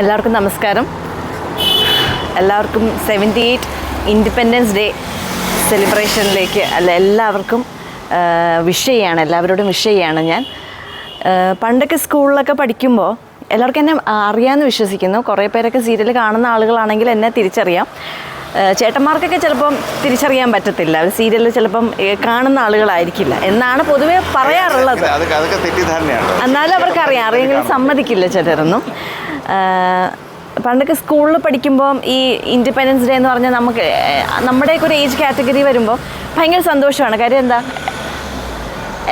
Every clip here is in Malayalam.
എല്ലാവർക്കും നമസ്കാരം. എല്ലാവർക്കും സെവന്റി എയ്റ്റ് ഇൻഡിപെൻഡൻസ് ഡേ സെലിബ്രേഷനിലേക്ക് അല്ല എല്ലാവർക്കും വിഷ് ചെയ്യാണ് എല്ലാവരോടും വിഷ് ചെയ്യാണ് ഞാൻ. പണ്ടൊക്കെ സ്കൂളിലൊക്കെ പഠിക്കുമ്പോൾ എല്ലാവർക്കും എന്നെ അറിയാമെന്ന് വിശ്വസിക്കുന്നു. കുറേ പേരൊക്കെ സീരിയൽ കാണുന്ന ആളുകളാണെങ്കിൽ എന്നെ തിരിച്ചറിയാം. ചേട്ടന്മാർക്കൊക്കെ ചിലപ്പം തിരിച്ചറിയാൻ പറ്റത്തില്ല. അവർ സീരിയലിൽ ചിലപ്പം കാണുന്ന ആളുകളായിരിക്കില്ല. എന്നാണ് പൊതുവേ പറയാറുള്ളത്. എന്നാലും അവർക്കറിയാം. അറിയെങ്കിലും സമ്മതിക്കില്ല ചിലരൊന്നും പണ്ടൊക്കെ സ്കൂളിൽ പഠിക്കുമ്പോൾ ഈ ഇൻഡിപെൻഡൻസ് ഡേ എന്ന് പറഞ്ഞാൽ നമുക്ക് നമ്മുടെയൊക്കെ ഒരു ഏജ് കാറ്റഗറി വരുമ്പോൾ ഭയങ്കര സന്തോഷമാണ്. കാര്യം എന്താ?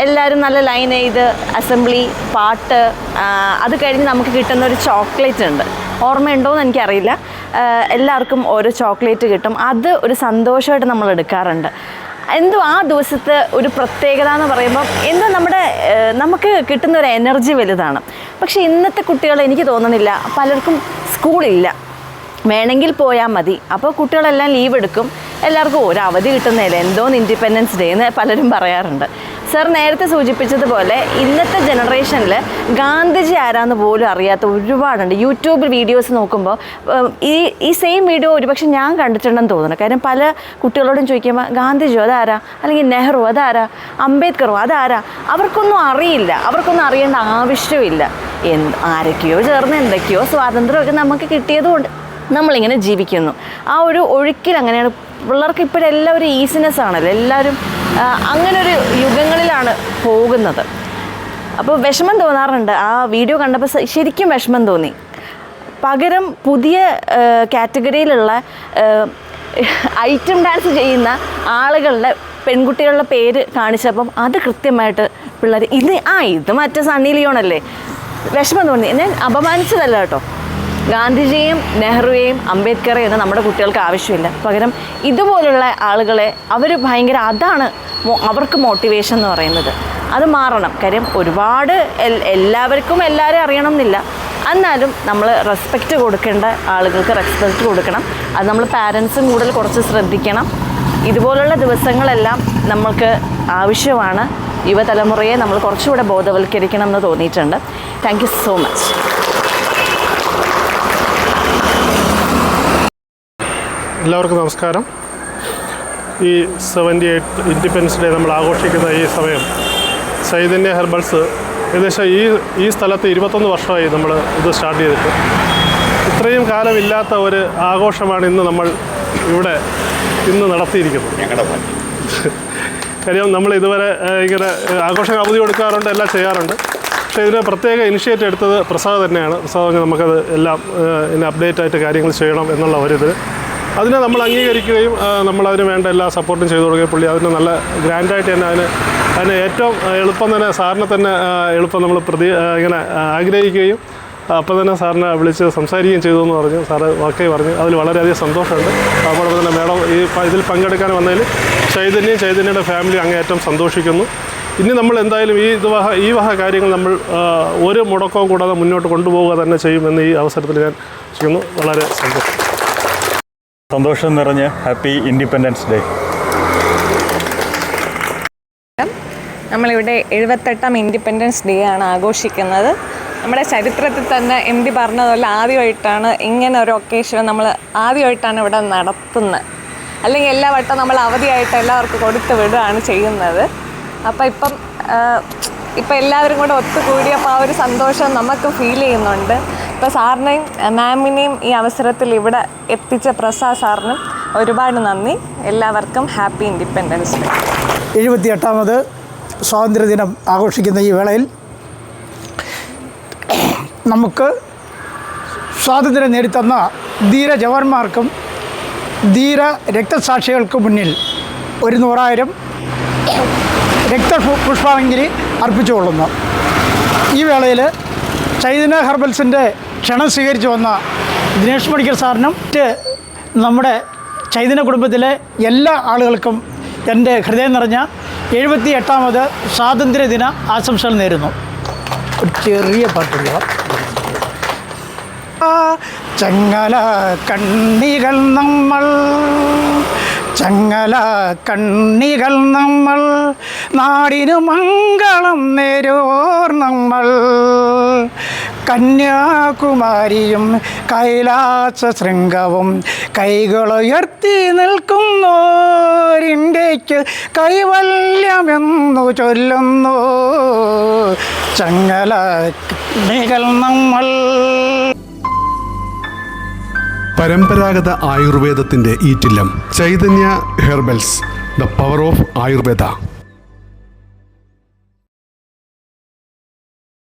എല്ലാവരും നല്ല ലൈൻ ചെയ്ത് അസംബ്ലി പാട്ട് അത് കഴിഞ്ഞ് നമുക്ക് കിട്ടുന്ന ഒരു ചോക്ലേറ്റ് ഉണ്ട്. ഓർമ്മയുണ്ടോയെന്ന് എനിക്കറിയില്ല. എല്ലാവർക്കും ഓരോ ചോക്ലേറ്റ് കിട്ടും. അത് ഒരു സന്തോഷമായിട്ട് നമ്മൾ എടുക്കാറുണ്ട്. എന്തോ ആ ദിവസത്തെ ഒരു പ്രത്യേകത എന്ന് പറയുമ്പോൾ എന്തോ നമ്മുടെ നമുക്ക് കിട്ടുന്ന ഒരു എനർജി വലുതാണ്. പക്ഷേ ഇന്നത്തെ കുട്ടികൾ എനിക്ക് തോന്നുന്നില്ല പലർക്കും സ്കൂളില്ല. വേണമെങ്കിൽ പോയാൽ മതി. അപ്പോൾ കുട്ടികളെല്ലാം ലീവ് എടുക്കും. എല്ലാവർക്കും ഒരു അവധി കിട്ടുന്നില്ല എന്തോന്ന് ഇൻഡിപെൻഡൻസ് ഡേ എന്ന് പലരും പറയാറുണ്ട്. സർ നേരത്തെ സൂചിപ്പിച്ചതുപോലെ ഇന്നത്തെ ജനറേഷനിൽ ഗാന്ധിജി ആരാന്ന് പോലും അറിയാത്ത ഒരുപാടുണ്ട്. യൂട്യൂബിൽ വീഡിയോസ് നോക്കുമ്പോൾ ഈ ഈ സെയിം വീഡിയോ ഒരുപക്ഷെ ഞാൻ കണ്ടിട്ടുണ്ടെന്ന് തോന്നുന്നു. കാര്യം പല കുട്ടികളോടും ചോദിക്കുമ്പോൾ ഗാന്ധിജിയോ അതാരാ? അല്ലെങ്കിൽ നെഹ്റു അതാരാ? അംബേദ്കറോ അതാരാ? അവർക്കൊന്നും അറിയില്ല. അവർക്കൊന്നും അറിയേണ്ട ആവശ്യമില്ല. എന്ത് ആരൊക്കെയോ ചേർന്ന് എന്തൊക്കെയോ സ്വാതന്ത്ര്യമൊക്കെ നമുക്ക് കിട്ടിയതുകൊണ്ട് നമ്മളിങ്ങനെ ജീവിക്കുന്നു. ആ ഒരു ഒഴുക്കിൽ അങ്ങനെയാണ്. പിള്ളേർക്ക് ഇപ്പോഴെല്ലാം ഒരു ഈസിനെസ് ആണല്ലോ. എല്ലാവരും ആ, അങ്ങനെ ഒരു യുഗങ്ങളിലാണ് പോകുന്നത്. അപ്പോൾ വിഷമം തോന്നാറുണ്ട്. ആ വീഡിയോ കണ്ടപ്പോൾ ശരിക്കും വിഷമം തോന്നി. പകരം പുതിയ കാറ്റഗറിയിലുള്ള ഐറ്റം ഡാൻസ് ചെയ്യുന്ന ആളുകളുടെ പെൺകുട്ടികളുടെ പേര് കാണിച്ചപ്പം അത് കൃത്യമായിട്ട് പിള്ളേർ ഇത് ആ ഇത് മറ്റേ സണ്ണി ലിയോണല്ലേ? വിഷമം തോന്നി. ഞാൻ അപമാനിച്ചതല്ല കേട്ടോ. ഗാന്ധിജിയെയും നെഹ്റുവേയും അംബേദ്കറേയും ഒന്നും നമ്മുടെ കുട്ടികൾക്ക് ആവശ്യമില്ല. പകരം ഇതുപോലുള്ള ആളുകളെ അവർ ഭയങ്കര അതാണ് അവർക്ക് മോട്ടിവേഷൻ എന്ന് പറയുന്നത്. അത് മാറണം. കാര്യം ഒരുപാട് എല്ലാവർക്കും എല്ലാവരും അറിയണം എന്നില്ല എന്നാലും നമ്മൾ റെസ്പെക്റ്റ് കൊടുക്കേണ്ട ആളുകൾക്ക് റെസ്പെക്റ്റ് കൊടുക്കണം. അത് നമ്മൾ പാരൻസും കൂടുതൽ കുറച്ച് ശ്രദ്ധിക്കണം. ഇതുപോലുള്ള ദിവസങ്ങളെല്ലാം നമ്മൾക്ക് ആവശ്യമാണ്. യുവതലമുറയെ നമ്മൾ കുറച്ചുകൂടെ ബോധവൽക്കരിക്കണം എന്ന് തോന്നിയിട്ടുണ്ട്. താങ്ക് യു സോ മച്ച് എല്ലാവർക്കും നമസ്കാരം. ഈ സെവന്റി എയ്റ്റ് ഇൻഡിപെൻഡൻസ് ഡേ നമ്മൾ ആഘോഷിക്കുന്ന ഈ സമയം ചൈതന്യ ഹെർബൽസ് ഏകദേശം ഈ ഈ സ്ഥലത്ത് ഇരുപത്തൊന്ന് വർഷമായി നമ്മൾ ഇത് സ്റ്റാർട്ട് ചെയ്തിട്ട്. ഇത്രയും കാലമില്ലാത്ത ഒരു ആഘോഷമാണ് ഇന്ന് നമ്മൾ ഇവിടെ ഇന്ന് നടത്തിയിരിക്കുന്നത്. കാര്യം നമ്മൾ ഇതുവരെ ഇങ്ങനെ ആഘോഷം അവധി കൊടുക്കാറുണ്ട് എല്ലാം ചെയ്യാറുണ്ട്. പക്ഷേ ഇതിന് പ്രത്യേക ഇനിഷ്യേറ്റ് എടുത്തത് പ്രസാദ് തന്നെയാണ്. പ്രസാദ് നമുക്കത് എല്ലാം ഇതിന് അപ്ഡേറ്റ് ആയിട്ട് കാര്യങ്ങൾ ചെയ്യണം എന്നുള്ള ഒരിത് അതിനെ നമ്മൾ അംഗീകരിക്കുകയും നമ്മളതിന് വേണ്ട എല്ലാ സപ്പോർട്ടും ചെയ്തു കൊടുക്കുകയും പുള്ളി അതിന് നല്ല ഗ്രാൻഡായിട്ട് തന്നെ അതിന് അതിന് ഏറ്റവും എളുപ്പം തന്നെ സാറിനെ തന്നെ എളുപ്പം നമ്മൾ പ്രതി ഇങ്ങനെ ആഗ്രഹിക്കുകയും അപ്പോൾ തന്നെ സാറിനെ വിളിച്ച് സംസാരിക്കുകയും ചെയ്തു എന്ന് പറഞ്ഞു. സാറ് ഓക്കെ പറഞ്ഞു. അതിൽ വളരെയധികം സന്തോഷമുണ്ട്. അതോടൊപ്പം തന്നെ മേഡം ഈ ഇതിൽ പങ്കെടുക്കാൻ വന്നതിൽ ചൈതന്യം ചൈതന്യയുടെ ഫാമിലി അങ്ങേയറ്റം സന്തോഷിക്കുന്നു. ഇനി നമ്മൾ എന്തായാലും ഈ ഇത് ഈ വക കാര്യങ്ങൾ നമ്മൾ ഒരു മുടക്കവും കൂടാതെ മുന്നോട്ട് കൊണ്ടുപോവുക തന്നെ ചെയ്യുമെന്ന് ഈ അവസരത്തിൽ ഞാൻ ചെയ്യുന്നു വളരെ സന്തോഷം. സന്തോഷം നിറഞ്ഞ ഹാപ്പി ഇൻഡിപെൻഡൻസ് ഡേ. നമ്മളിവിടെ എഴുപത്തെട്ടാം ഇൻഡിപെൻഡൻസ് ഡേ ആണ് ആഘോഷിക്കുന്നത്. നമ്മുടെ ചരിത്രത്തിൽ തന്നെ എം ഡി പറഞ്ഞതുപോലെ ആദ്യമായിട്ടാണ് ഇങ്ങനെ ഒരു ഒക്കേഷൻ നമ്മൾ ആദ്യമായിട്ടാണ് ഇവിടെ നടത്തുന്നത്. അല്ലെങ്കിൽ എല്ലാ വട്ടം നമ്മൾ അവധിയായിട്ട് എല്ലാവർക്കും കൊടുത്ത് വിടുകയാണ് ചെയ്യുന്നത്. അപ്പോൾ ഇപ്പം ഇപ്പം എല്ലാവരും കൂടെ ഒത്തുകൂടിയപ്പോൾ ആ ഒരു സന്തോഷം നമുക്ക് ഫീൽ ചെയ്യുന്നുണ്ട്. ഇപ്പോൾ സാറിനെയും മാമിനെയും ഈ അവസരത്തിൽ ഇവിടെ എത്തിച്ച പ്രസാദ് സാറിനും ഒരുപാട് നന്ദി. എല്ലാവർക്കും ഹാപ്പി ഇൻഡിപെൻഡൻസ് ഡേ. എഴുപത്തിയെട്ടാമത് സ്വാതന്ത്ര്യദിനം ആഘോഷിക്കുന്ന ഈ വേളയിൽ നമുക്ക് സ്വാതന്ത്ര്യം നേടിത്തന്ന ധീര ജവാന്മാർക്കും ധീര രക്തസാക്ഷികൾക്കും മുന്നിൽ ഒരു നൂറായിരം രക്ത പുഷ്പാഞ്ജലി അർപ്പിച്ചുകൊള്ളുന്നു. ഈ വേളയിൽ ചൈതന്യ ഹെർബൽസിന്റെ ക്ഷണം സ്വീകരിച്ചു വന്ന ദിനേഷ് മണിക്കൽ സാറിനും നമ്മുടെ ചൈതന്യ കുടുംബത്തിലെ എല്ലാ ആളുകൾക്കും എന്റെ ഹൃദയം നിറഞ്ഞ എഴുപത്തി എട്ടാമത് സ്വാതന്ത്ര്യദിന ആശംസകൾ നേരുന്നു. ഒരു ചെറിയ പാട്ടുള്ള ചങ്ങല കണ്ണികൾ നമ്മൾ ചങ്ങല കണ്ണികൾ നമ്മൾ നാടിനു മംഗളം നേരോർ നമ്മൾ. കന്യാകുമാരിയും കൈലാസ ശൃംഗവും കൈകളുയർത്തി നിൽക്കുന്നോരിന്റെക്ക് കൈവല്യമെന്നു ചൊല്ലുന്നു. ചങ്ങല നികൾ നമ്മൾ. പരമ്പരാഗത ആയുർവേദത്തിന്റെ ഈറ്റില്ലം Chaitanya herbals the power of Ayurveda.